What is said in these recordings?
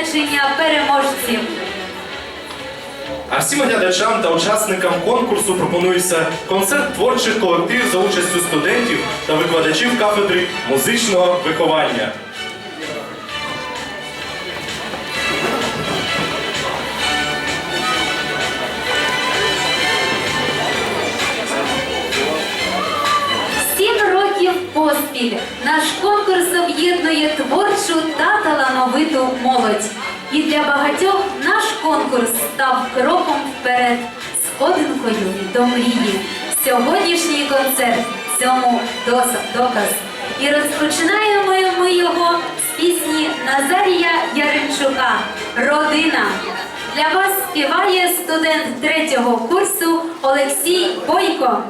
визначення переможців. А всім глядачам та учасникам конкурсу пропонується концерт творчих колективів за участю студентів та викладачів кафедри музичного виховання. Сім років поспіль наш конкурс об'єднує творчу та молодь. І для багатьох наш конкурс став кроком вперед, сходинкою до мрії. Сьогоднішній концерт цьому доказ. І розпочинаємо ми його з пісні Назарія Яремчука Родина. Для вас співає студент третього курсу Олексій Бойко.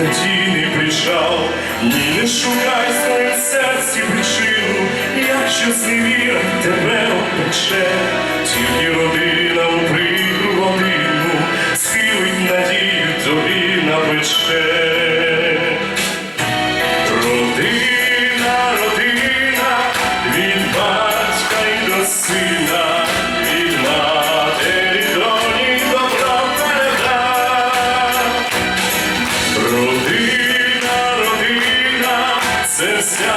Порятунок надійний прижав. Ні, не шукай в своїм серці причину, якщо зневіра тебе обпече, тільки родина у прикру годину, схилить надію тобі на плече. Родина, родина, від батька й до сина, вся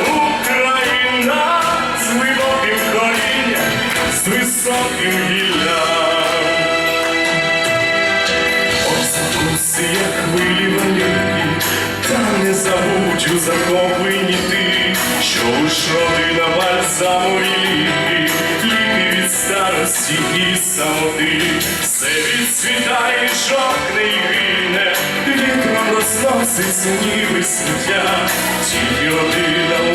Україна з глибоким корінням, з високим гіллям. Ось закуси, як хвилі великі, та не забудь у захопленні ти, що лиш родина бальзаму і ліки, ліки від старості і самоти, все відцвітає, вільне, вітром розносить ніби сміття, тільки родина у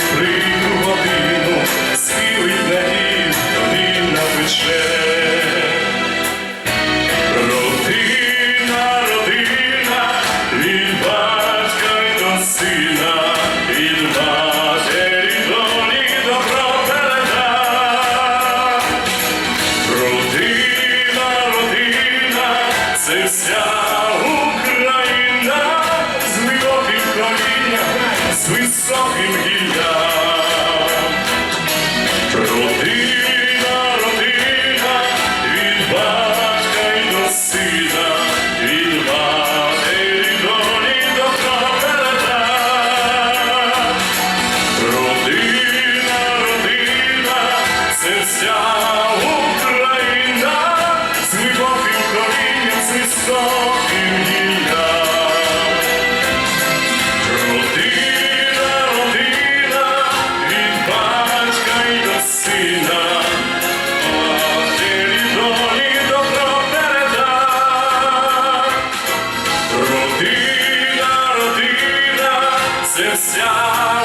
Вся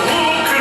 Україна